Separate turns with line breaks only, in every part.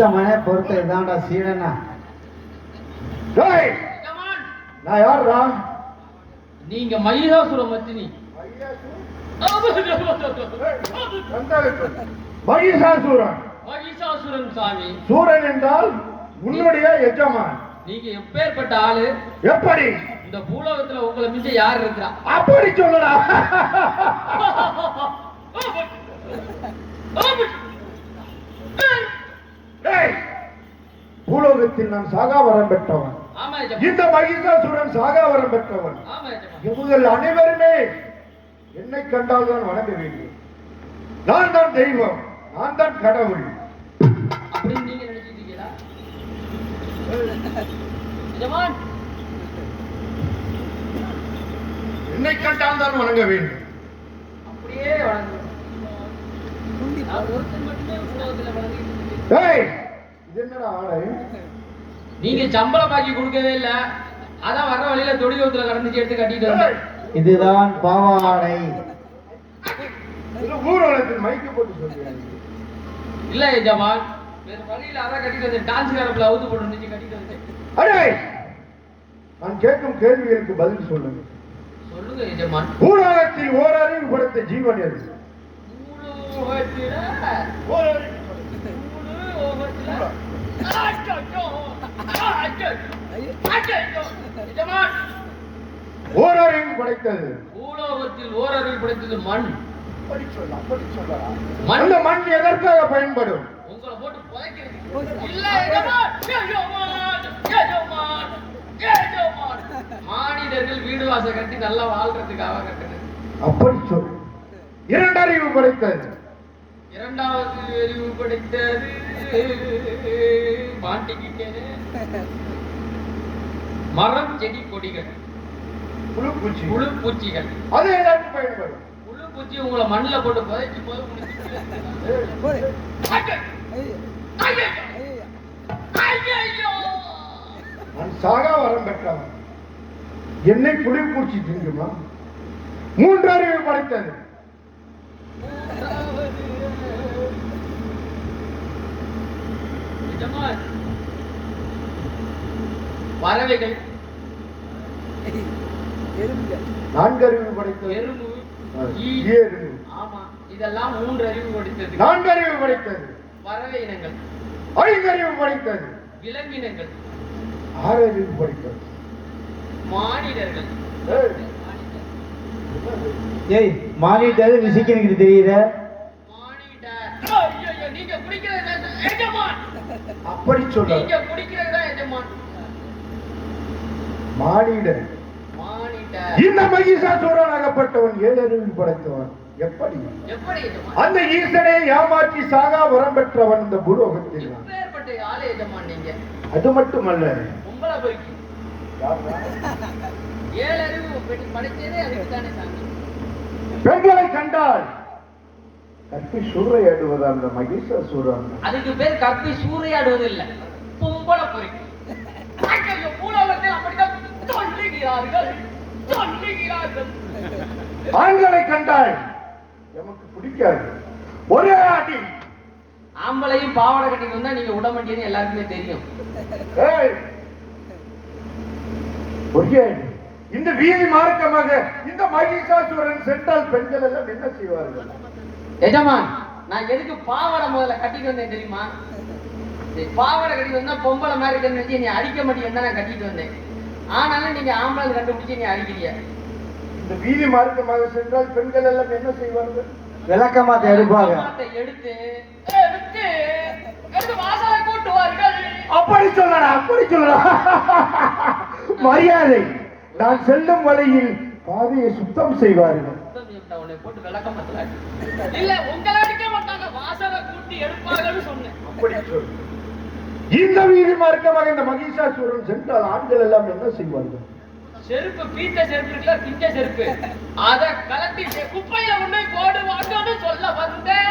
உத்தமனே பொறுத்த இதான்டா சீடனா.
நான் யாருடா
நீங்க மகிஷாசுர மத்தினி
மகிஷாசூரன்
மகிஷாசுரன் சாமி.
சூரன் என்றால் உன்னுடைய எஜமான்.
நீங்க எப்பேற்பட்ட ஆளு?
எப்படி?
இந்த பூலோகத்துல உங்களை மிஞ்ச யார் இருக்கிறா?
அப்படி சொல்லடா. டேய் பூலோகத்தில் நான் சாகாவரம் பெற்றவன்.
ஆமா எஜமான்.
இந்த மகிஷாசூரன் சாகாவரம் பெற்றவன்.
ஆமா எஜமான்.
இவர்கள் அனைவருமே என்னை கண்டால் தான் வணங்க வேண்டும் நான் தான் தெய்வம் நான் தான் கடவுள். என்னை கண்டால் தான் வணங்க வேண்டும்
அப்படியே ஒருத்தன் மட்டுமே பூலோகத்துல வணங்கிட்டு இருக்கேன்.
ஏய்! இது என்னடா ஆடை
நீங்க சம்பளம் பாக்கி கொடுக்கவே இல்ல. அதான் வர்ற வழியில தொடியோத்துல கடந்துச்சு எடுத்து கட்டிட்டு வந்தேன்.
இதுதான் பாவாடை.
ஊர்வலத்தில் மைக்கு போட்டு சொல்றேன்
இல்ல எஜமான் வேற வழியில அதான் கட்டிட்டு வந்தேன். டான்ஸ் காரப்புல அவுத்து போட்டு இருந்துச்சு கட்டிட்டு வந்தேன்.
அடே! நான் கேட்கும் கேள்விகளுக்கு பதில் சொல்லுங்க.
சொல்லுங்க எஜமான்
பூலோகத்தில் ஓரறிவு படுத்த ஜீவன் எது?
பூலோகத்தில
ஓரறிவு
பூலோகத்தில அச்சச்சோ, அச்சச்சோ, அச்சச்சோ. எஜமான்
ஓரறிவு படைத்தது.
பூலோகத்தில் ஓரறிவு படைத்தது மண்.
சொல்ல
மண்.
மண் எதற்காக பயன்படும்?
உங்களை போட்டு மானிடர்கள் வீடு வாசல் கட்டி நல்லா வாழ்றதுக்காக கட்டுறது.
அப்படி சொல் இரண்டறிவு படைத்தது.
இரண்டாவது அறிவு படைத்தது மாட்டிக்கிட்டேனே. மரம் செடி கொடிகள்.
புழு பூச்சி
புழு பூச்சிகள்.
அது எதற்கு பயன்படும்.
புழு பூச்சி உங்களை மண்ணுல போட்டு புதைச்சு போது
நான் சாகா வரம் பெற்றவன். என்னை புலி பூச்சி திங்குமா மூன்றறிவு படைத்தது.
பறவைகள்.
நான்கறிவு படைத்தது.
எறும்பு
ஏறு
ஆமா இதெல்லாம் மூன்று அறிவு கொடுத்தது
நான்கறிவு படைத்தது.
பறவை இனங்கள்.
ஐந்தறிவு படைத்தது.
விலங்கினங்கள்
ஆறறிவு படைத்தது.
மானிடர்கள்.
ஏய்,
ஏய் மானிட்டர் விசிக்கனுக்கு தெரியுற
மானிடர். ஐயையோ, நீங்க குடிக்கிறது
அப்படி சொல்ல
நீங்க குடிக்கிறது தான் எஜமான்? மானிடர்.
இந்த மகிஷாசூரன் அகப்பட்டவன் ஏழறிவு படைத்தவன். எப்படி? அந்த ஈசனை ஏமாற்றி சாகா வரம் பெற்றவன் இந்த பூலோகத்தில். அது மட்டுமல்ல. பெண்களை கண்டால் கற்பி சூறையாடுவது அந்த மகிஷாசூரன்
அதுக்கு பேர் கப்பி சூறையாடுவது இல்ல பொம்பளை பொறுக்கி பூலோகத்தில் அப்படித்தான் சொல்லுகிறார்கள் சொல்லுகிறார்கள்
ஆண்களை கண்டால் எமக்கு பிடிக்காது. ஒரே அடி
ஆம்பளையும் பாவாடை கட்டிட்டு வந்தா நீங்க விட மாட்டீங்கன்னு எல்லாருக்குமே தெரியும்.
ஏய்! ஒரே இந்த வீதி மார்க்கமாக இந்த மகிஷாசூரன் சென்றால் பெண்கள் எல்லாம் என்ன செய்வார்கள்?
எஜமான் நான் எதுக்கு பாவாடை முதல்ல கட்டிட்டு வந்தேன் தெரியுமா? சரி, பாவாடை கட்டிட்டு வந்தா பொம்பளை மாதிரி இருக்குன்னு வச்சு நீ அடிக்க மாட்டேன்னு நான் கட்டிட்டு வந்தேன். ஆனாலும் நீங்க ஆம்பளை கண்டுபிடிச்சு நீ அடிக்கிறீங்க.
இந்த வீதி மார்க்கமாக சென்றால் பெண்கள் எல்லாம் என்ன செய்வார்கள்?
விளக்கமாத்த எடுப்பாங்க
எடுத்து எடுத்து எடுத்து வாசலை கூட்டுவார்கள்.
அப்படி சொல்லடா அப்படி சொல்லடா. மரியாதை. நான் செல்லும் வழியில் பாதையை சுத்தம் செய்வார்கள்.
உன்னை போட்டு விளக்க மாத்தலாடி இல்ல உங்களை அடிக்க மாட்டாங்க. வாசலை கூட்டி எடுப்பாங்கன்னு சொன்னேன்.
அப்படி இந்த வீதி மார்க்கமாக இந்த மகிஷாசூரன் சென்றால் ஆண்கள் எல்லாம் என்ன செய்வார்கள்?
செருப்பு பீத்த செருப்பு இருக்குல்ல பிஞ்ச செருப்பு. அத கலட்டி குப்பையில உன்னை போடுவாங்கன்னு சொல்ல வந்தேன்.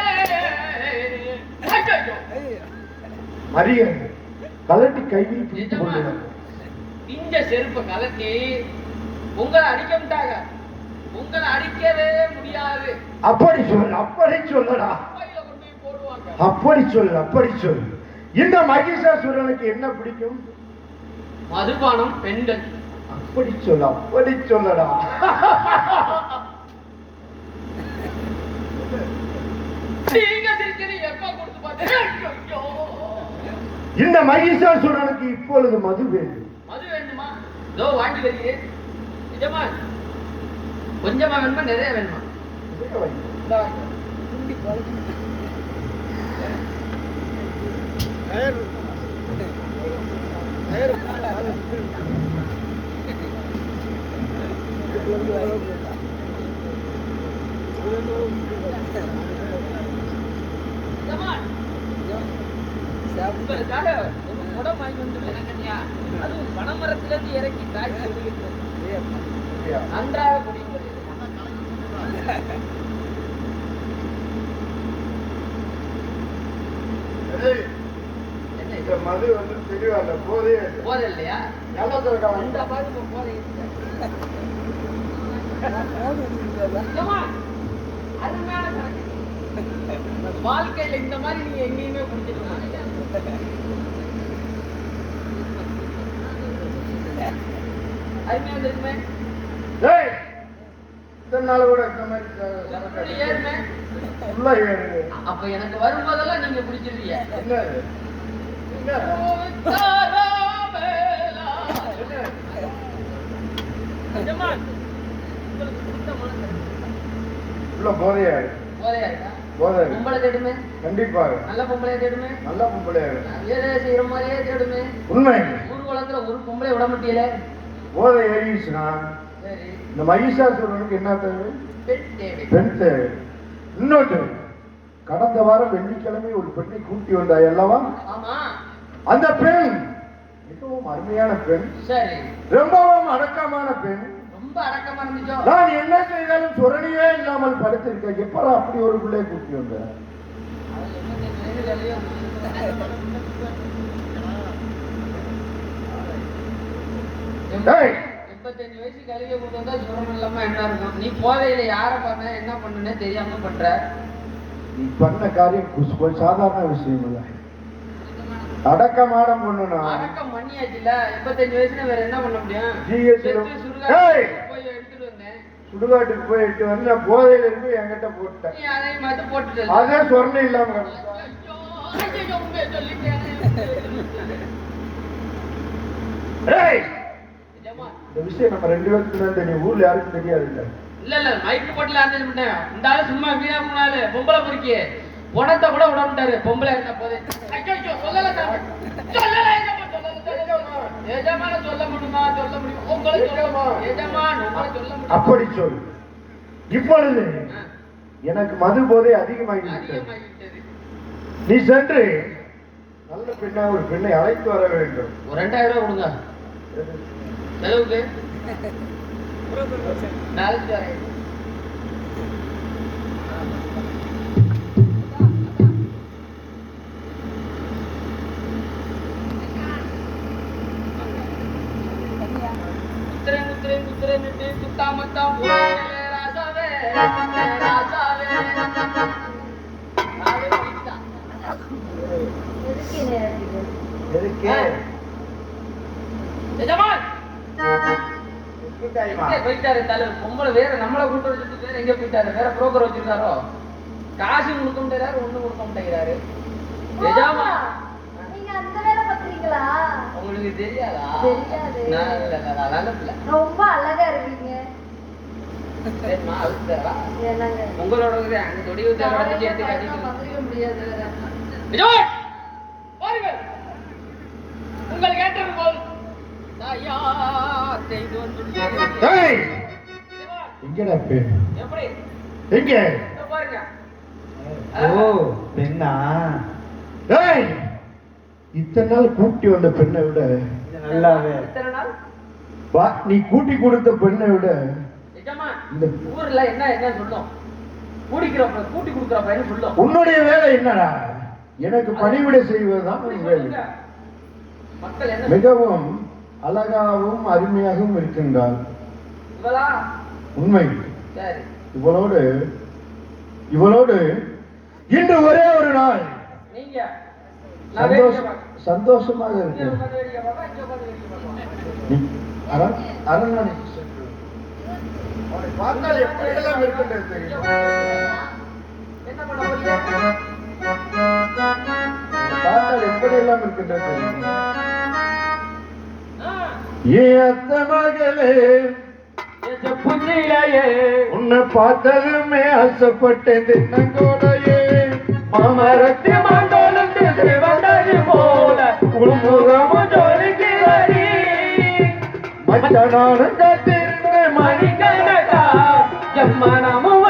மரியாதை கலட்டி கையில்
பிஞ்ச செருப்பை கலட்டி உங்களை அடிக்க மாட்டாங்க உங்களை அடிக்கவே முடியாது.
அப்படி சொல் அப்படி சொல்லடா. அப்படி சொல் அப்படி சொல் இந்த மகிஷாசுரனுக்கு என்ன பிடிக்கும்?
மதுபானம் பெண்கள்.
அப்படி சொல்ல அப்படி சொல்லடா. இந்த மகிஷாசுரனுக்கு இப்பொழுது மது வேண்டும்
மது வேணுமா? இதோ வாங்கி வருகிறேன் நிஜமா? கொஞ்சமா வேணுமா நிறைய வேணுமா? குடம் வாங்கி வந்து அதுவும் பனைமரத்திலிருந்து இறக்கி விடுகிறது நன்றாக என்ன
இந்த? மது வந்து தெரியல போதே
போதை இல்லையா இந்த போதை இல்லை. நிஜமா? அருமையான சரக்கு. வாழ்க்கையில இந்த மாதிரி நீங்க எங்கேயுமே குடிச்சிருக்கலாம் அருமையா
ஏய், நாள் கூட மாதிரி.
அப்ப எனக்கு வரும்போதெல்லாம் நீங்க குடிச்சிருவீங்க.
என்ன? உள்ள போதையா இருக்கு.
போதையா? இருக்கா?
போதை. இருக்கு.
பொம்பளை தேடுமே?
கண்டிப்பாக
நல்ல பொம்பளைய தேடுமே?
நல்ல பொம்பளையா
செய்யற மாதிரியே தேடுமே.
உண்மை.
ஊர்வலத்துல ஒரு பொம்பளை விட மாட்டியல.
போதை ஏறிடுச்சுன்னா இந்த மகிஷாசுரனுக்கு என்ன தேவை?
பெண் தேவை.
இன்னொன்று கடந்த வாரம் வெள்ளிக்கிழமை ஒரு பெண்ணை கூட்டி வந்தாய் அல்லவா?
ஆமா.
அந்த பெண் மிகவும் அருமையான பெண் ரொம்பவும் அடக்கமான பெண். நான் என்ன செய்தாலும் சுரணியே இல்லாமல் படுத்திருக்கேன். எப்படா அப்படி ஒரு பிள்ளையை கூட்டி வந்த?
அது எண்பத்தஞ்சு வயசு கழுவிய கொண்டு வந்தா சுரம் இல்லாம என்ன இருக்கும்? நீ போதையில யார பண்ண என்ன பண்ணுனே தெரியாம பண்ற.
நீ பண்ண காரியம் சாதாரண விஷயம் இல்ல. அடக்கமான பொண்ணுனா.
அடக்கம் பண்ணியாச்சுல எண்பத்தஞ்சு வயசுல வேற என்ன பண்ண முடியும்? சுடுகாட்டுக்கு. போய் எடுத்துட்டு வந்தேன்.
சுடுகாட்டுக்கு போயிட்டு வந்து நான் போதையில இருந்து என்கிட்ட போட்டேன்.
நீ அதையும் பார்த்து போட்டுட்டு
அதே சொரணை இல்லாம கிடந்தா.
ஐயோ, ஐயோ, உண்மையை சொல்லிட்டேன்.
ஏய்
நிஜமா?
இந்த விஷயம் நம்ம ரெண்டு பேருக்கு தான் தெரியும். ஊர்ல யாருக்கும் தெரியாது இல்ல
இல்ல இல்ல மைக்கு போட்டுல ஆரம்பிச்சு விட்டேன் இந்த ஆளு சும்மா வீணா போனாலு பொம்பளை பொறுக்கி பணத்தை கூட விட மாட்டாரு. பொம்பளை இருந்த போது? சொல்லல. சொல்லல எஜமா, சொல்லல, சொல்லல. எஜமான சொல்ல முடியுமா? சொல்ல முடியும். உங்களை சொல்ல எஜமான் சொல்ல
அப்படி சொல் இப்பொழுது எனக்கு மது போதை அதிகமாகிவிட்டது. நீ சென்று நல்ல பெண்ணா ஒரு பெண்ணை அழைத்து வர வேண்டும்.
ஒரு ரெண்டாயிரம் ரூபாய் கொடுங்க. બરાબર છે બરાબર છે ના
જ
Did
it
get? போயிட்டாரு தலைவர் பொம்பளை வேற நம்மள கூட்டு வச்சுட்டு வேற எங்க போயிட்டாரு? வேற புரோக்கர் வச்சிருக்காரோ? காசு கொடுக்க மாட்டேறாரு ஒண்ணும் கொடுக்க மாட்டேங்கிறாரு. எஜாமா?
நீங்க அந்த வேலை பாக்குறீங்களா
உங்களுக்கு தெரியாதா?
ரொம்ப அழகா இருக்கீங்க.
உங்களோட அங்க தொடி ஊத்தி அதை வச்சு எடுத்து காட்டிட்டு.
வந்துக்க முடியாது வேற.
விஜய்! பாருங்கள் உங்கள் கேட்டது போல் தயார் செய்து வந்துள்ளேன்.
ஏய்!
விஜய்,
எங்கடா பெண்?
எப்படி?
எங்க?
இதோ பாருங்க.
ஓ பெண்ணா?
ஏய்! இத்தனை நாள் கூட்டி வந்த பெண்ணை விட
நல்லாவே
இத்தனை நாள்?
வா நீ கூட்டி கொடுத்த பெண்ணை விட
நிஜமா?
இந்த
ஊர்ல என்ன என்ன சொல்லும். கூடிக்கிறப்ப கூட்டி கொடுக்குறப்ப என்ன சொல்லும்?
உன்னுடைய வேலை என்னடா? எனக்கு பணிவிடை செய்வதுதான் உன் வேலை.
சொல்லுங்க. மக்கள் என்ன
மிகவும் அழகாகவும் அருமையாகவும் இருக்கின்றார்
இவளா?
உண்மை.
சரி.
இவளோடு இவளோடு இன்று ஒரே ஒரு நாள். சந்தோஷமாக இருக்கு
உட்கார்ந்து வேடிக்கை பார்ப்பேன், இங்க உட்கார்ந்து வேடிக்கை பார்ப்பேன்.
அரண் அரண்மனைக்கு சென்று அவனை பார்த்தால் எப்படியெல்லாம் இருக்கின்றது தெரியுமா? பார்த்தால் எப்படியெல்லாம் இருக்கின்றது தெரியுமா?
ஆ,
ஏ அத்த மகளே
செப்புச்சிலையே,
உன்னை பார்த்ததுமே ஆசைப்பட்டேன். தின்னங்கோடையே மாமரத்து மாந்தோளத்து சிவந்தது போல. உள்முகமும் ஜொலிக்கிறடி. மச்சனானும் காத்திருந்த மணிக்கணக்கா
என் மனமும்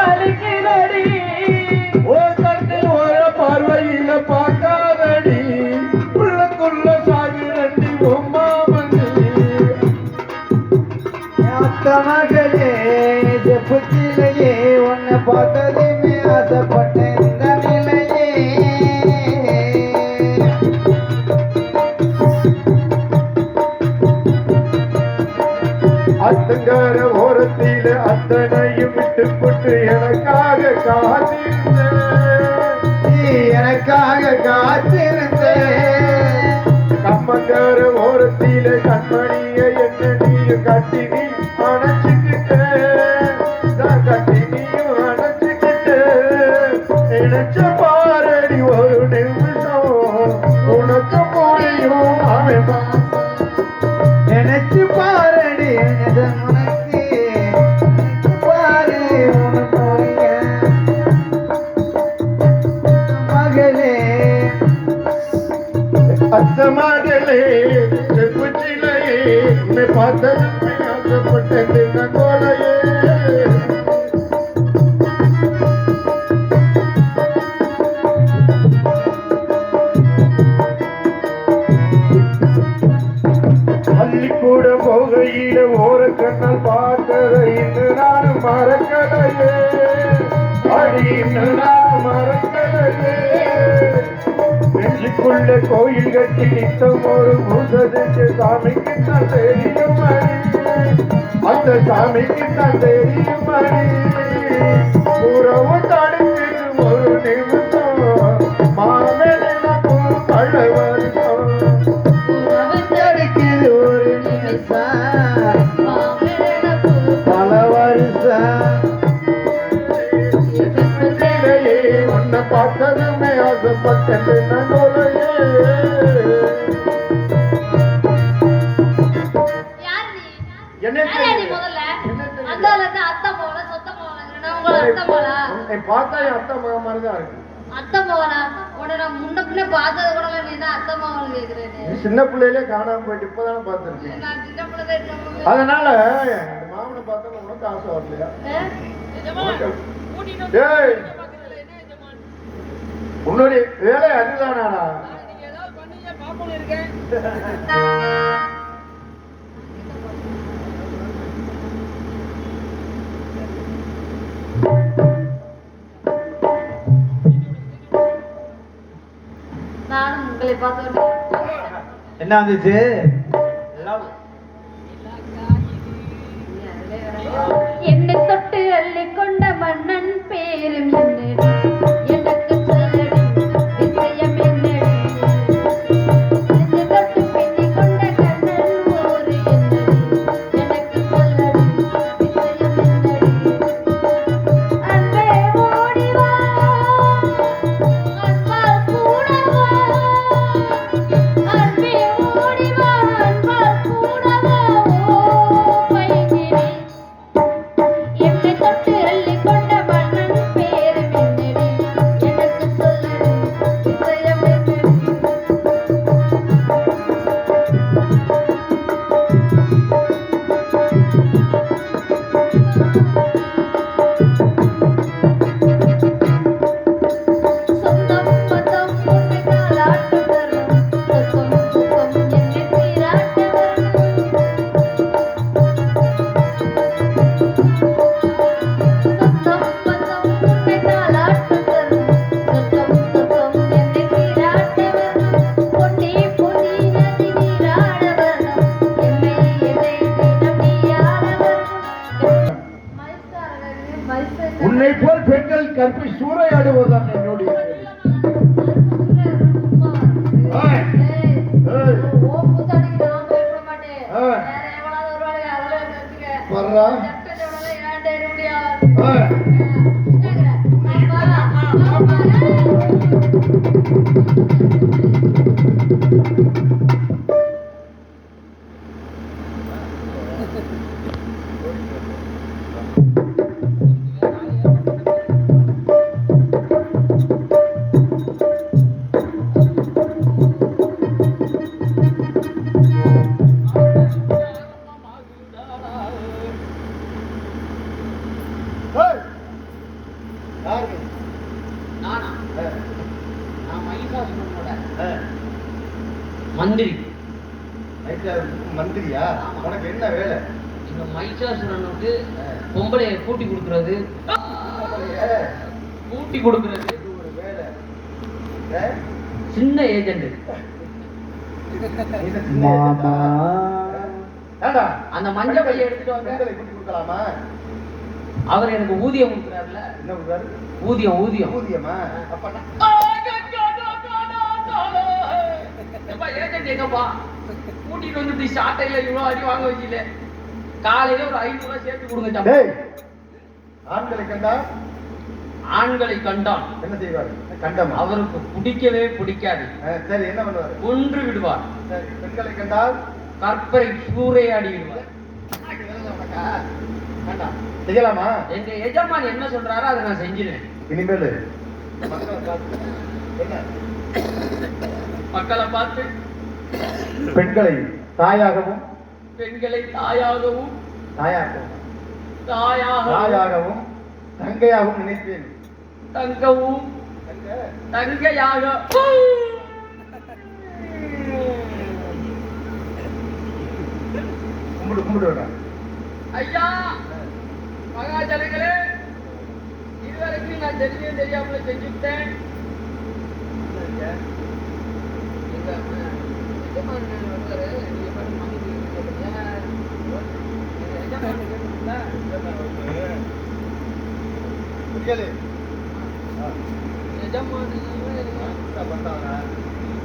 அத்தனையும் எனக்காக காத்திருந்தேன் நெஞ்சுக்குள்ள கோயில் கட்டி நித்தம் ஒரு பூசதுக்கு சாமிக்கு தான் தெரியும் அந்த சாமிக்கு தான் தெரியும் உறவு தடுக்குது ஒரு நிமிடம் உன்னை பார்த்தா என் அத்தை மகன் மாதிரி தான் இருக்கு.
அத்தை மகளா? உன்னை நான் முன்ன பின்ன பார்த்தது கூட நீ தான் அத்தை மகள்னு கேக்குறேன்னு.
நீ சின்ன பிள்ளையிலே காணாம போயிட்டு இப்பதானே பார்த்துருக்கேன்.
நான் சின்ன பிள்ளை தான் இருக்கேன்.
அதனால மாமனை பார்த்தா உனக்கு ஆசை வரலையா? ஏய்? உன்னுடைய வேலை அதுதானாடா.
நீங்க ஏதாவது பண்ணீங்க
உங்களை பார்த்தோன்னே
என்ன வந்துச்சு?
என்னை தொட்டு அள்ளி கொண்ட மன்னன் பேரும்
ஏஜென்ட்
மாமா.
அந்த மஞ்சள் பைய எடுத்துட்டு
கூட்டி கொடுக்கலாமா?
அவர் எனக்கு ஊதியம் கொடுக்குறாருல.
என்ன கொடுக்குறாரு
ஊதியம் ஊதியம்.
ஊதியமா? அப்ப
எப்பா ஏஜென்ட் எங்கப்பா? கூட்டிட்டு வந்து இப்படி சாட்டையில இவ்வளவு அடி வாங்க வச்சில காலையில ஒரு ஐநூறு ரூபாய் சேர்த்து கொடுங்க
ஆண்களை கண்டா?
ஆண்களை கண்டான்
என்ன செய்வாரு? கண்டமா?
அவருக்கு பிடிக்கவே பிடிக்காது.
சரி என்ன பண்ணுவாரு?
கொன்று விடுவார்.
பெண்களை கண்டால்?
கற்பரை சூறையாடி விடுவார்.
செய்யலாமா?
எங்க எஜமான் என்ன சொல்றாரோ அதை நான் செஞ்சிருவேன்.
இனிமேல். மக்களை பார்த்து. பெண்களை தாயாகவும்
பெண்களை தாயாகவும்.
தாயாகவும்.
தாயாகவும்.
தாயாகவும் தங்கையாகவும் நினைப்பேன்.
தங்கவும்.
தங்க
தங்கையாக
கும்பிடு கும்பிடு வேண்டாம்
ஐயா மகாஜனங்களே இதுவரைக்கும் நான் தெரிஞ்சே தெரியாமல செஞ்சுட்டேன்?
புரியலே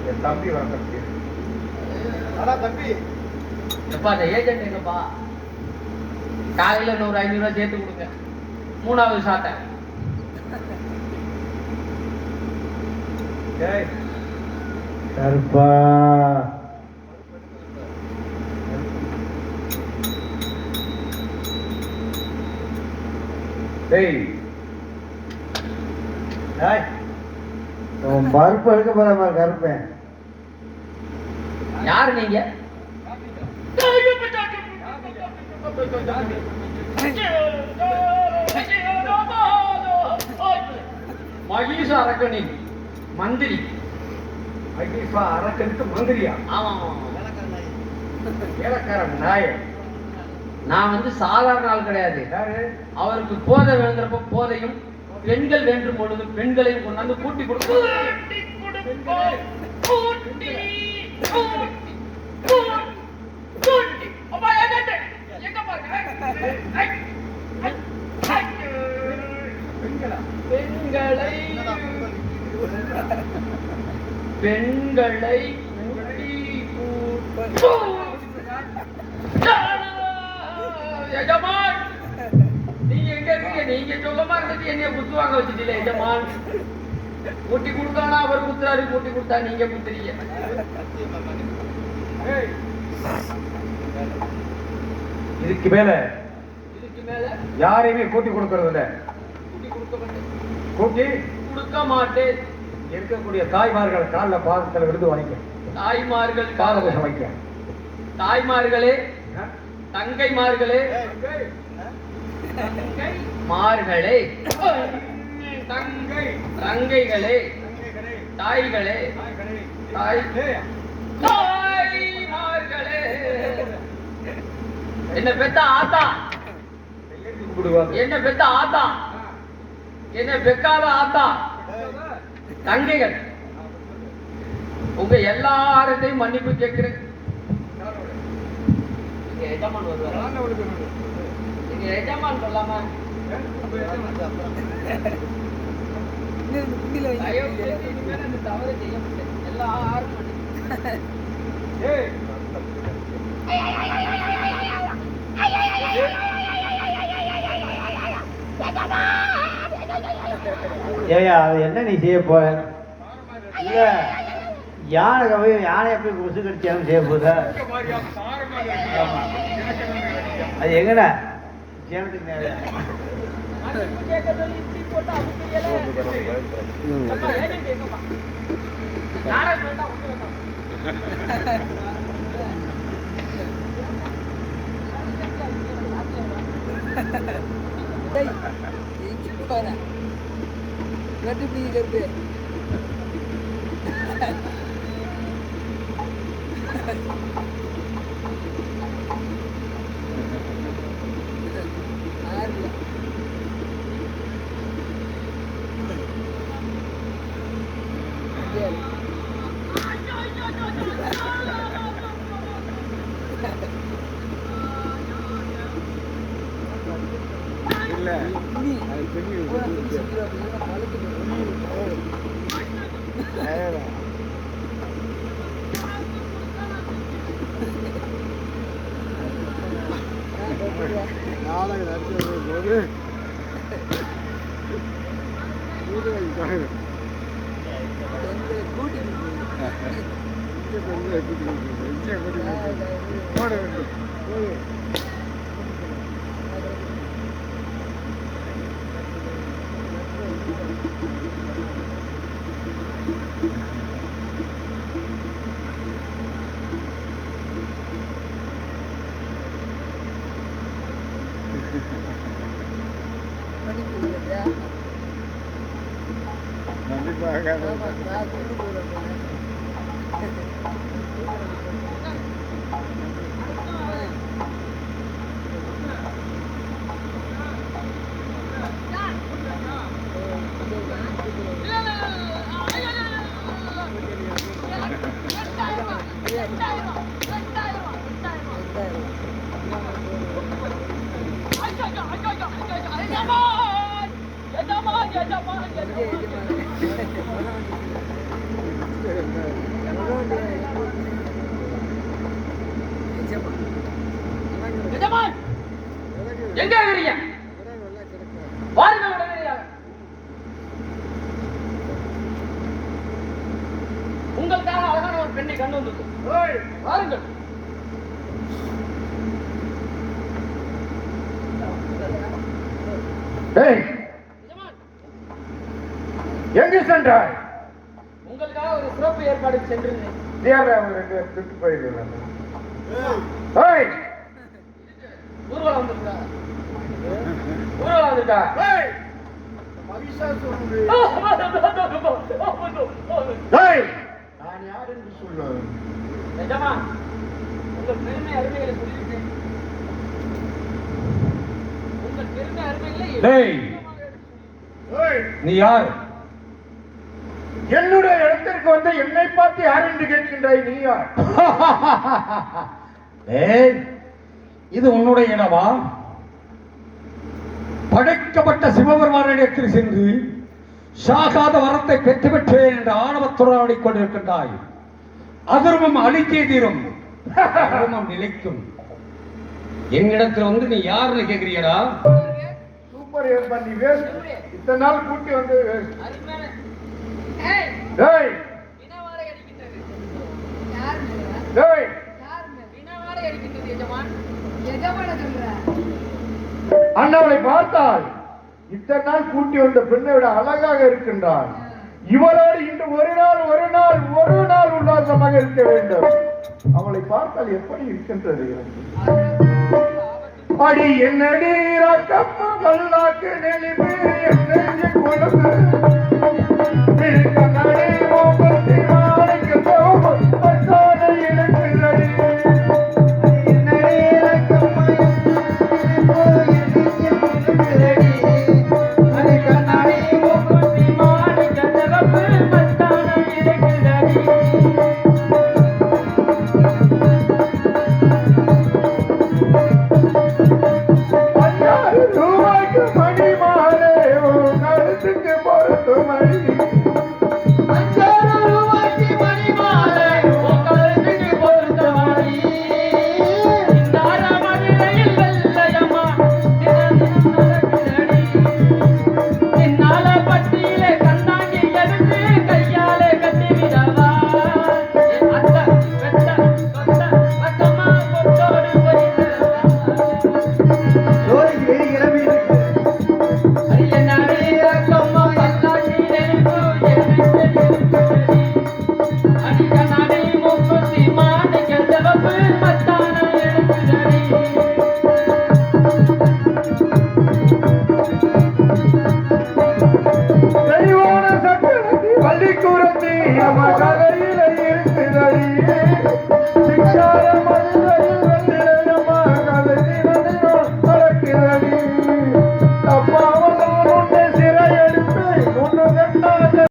என் தம்பி வர தம்பி அடா தம்பி
எப்பா அந்த ஏஜென்ட் எங்கப்பா காலையில நூறு ஐநூறு ரூபாய் சேர்த்து கொடுங்க மூணாவது சாட்டை
டேய்
கருப்பா
டேய் டேய்
பருப்பு எடுக்க போறாம கருப்பேன்
யாரு நீங்க? மகீஷ அரக்கனின் மந்திரி.
மகேஸ்வா அரக்கனுக்கு மந்திரியா?
ஆமா.
வேலைக்காரன் நாயன்
நான் வந்து சாதாரண ஆள் கிடையாது. அவருக்கு போதை வேண்டுறப்ப போதையும் பெண்கள் வேண்டும் பொழுது பெண்களையும் கொண்டாந்து கூட்டி கொடுக்கும்
பெண்களா?
பெண்களை இருந்துட்டு என்னைய குத்து வாங்க வச்சுட்டீங்க எஜமான் கூட்டி கொடுத்தானா அவர் குத்துறாரு கூட்டி கொடுத்தா நீங்க குத்துறீங்க.
ஏய். இதுக்கு மேல
இதுக்கு மேல
யாரையுமே கூட்டி கொடுக்கறது இல்ல.
கூட்டி கொடுக்க மாட்டேன்.
கூட்டி
கொடுக்க மாட்டேன்.
இருக்கக்கூடிய தாய்மார்கள் காலில் பாதத்தில் விருது வாங்கிக்க
தாய்மார்கள்
பாதபூசம் வைக்க
தாய்மார்களே தங்கைமார்களே. மார்களே தங்கை தங்கைகளே தாய்களே தாய் தாய்மார்களே என்ன பெத்த ஆத்தா? என்ன பெத்த ஆத்தா? என்ன பெக்காத ஆத்தா? தங்கைகள். உங்க எல்லார்ட்டையும் மன்னிப்பு கேட்கிறேன். எஜமான் வருவாரா எஜமான் சொல்லாம
ஏயா
அது என்ன நீ செய்ய போற? யானை கவையும் யானை எப்படி கொசு கடிச்சாலும் செய்ய போதா அது எங்கடா? சேலத்துக்கு கட்டுப்பிடிக்கிறது Thank you. இருக்குல்ல அது தண்ணி நாடகம் நடத்தும் நேரம்
எஜமான் எங்க இருக்கிறீங்க வாருங்கள் உங்களுக்காக அழகான ஒரு பெண்ணை கண்டு வந்தது வாருங்கள்.
எங்கு சென்றாய்
உங்களுக்காக ஒரு சிறப்பு ஏற்பாடு சென்றிருந்தேன்
தேவை அவங்க ரெண்டு பேரும் விட்டு போயிருக்கிறாங்க ஏய்,
ஊர்வலம் வந்திருக்கா ஊர்வலம் வந்திருக்கா
நான் யார் என்று சொல்லு
எஜமான் உங்கள் பெருமை அருமைகளை சொல்லிவிட்டேன் உங்கள் பெருமை அருமைகளை
நீ யார்
என்னுடைய இடத்திற்கு வந்து என்னை பார்த்து யார் என்று கேட்கின்றாய் நீ யார்?
ஏய் இது உன்னுடைய இடமா? படைக்கப்பட்ட சிவபெருமானிடத்தில் சென்று சாகாத வரத்தை பெற்று பெற்றேன் என்ற ஆணவத்துடன் ஆடிக்கொண்டிருக்கின்றாய் அதர்மம் அழித்தே தீரும். அதர்மம் நிலைக்கும். என்னிடத்தில் வந்து நீ யாருன்னு கேக்குறியடா
சூப்பர் ஏற்பாடு நீ வேஸ்ட். இத்தனை நாள் கூட்டி வந்து waste.
அருமையான ஏய்.
ஏய்
இனவாரை அடிக்கின்றது.
ஏய்.
இனவாரை அடிக்கின்றது எஜமான்.
அண்ணாவை பார்த்தால் இத்தனை நாள் கூட்டி வந்த பெண்ணை விட அழகாக இருக்கின்றாள் இவளோடு இன்று ஒரு நாள் ஒரு நாள் ஒரு நாள் உல்லாசமாக இருக்க வேண்டும். அவளை பார்த்தால் எப்படி இருக்கின்றது? அடி என்னடி வல்லாக்கு நெளிவு என்னெஞ்சு கொழுப்பு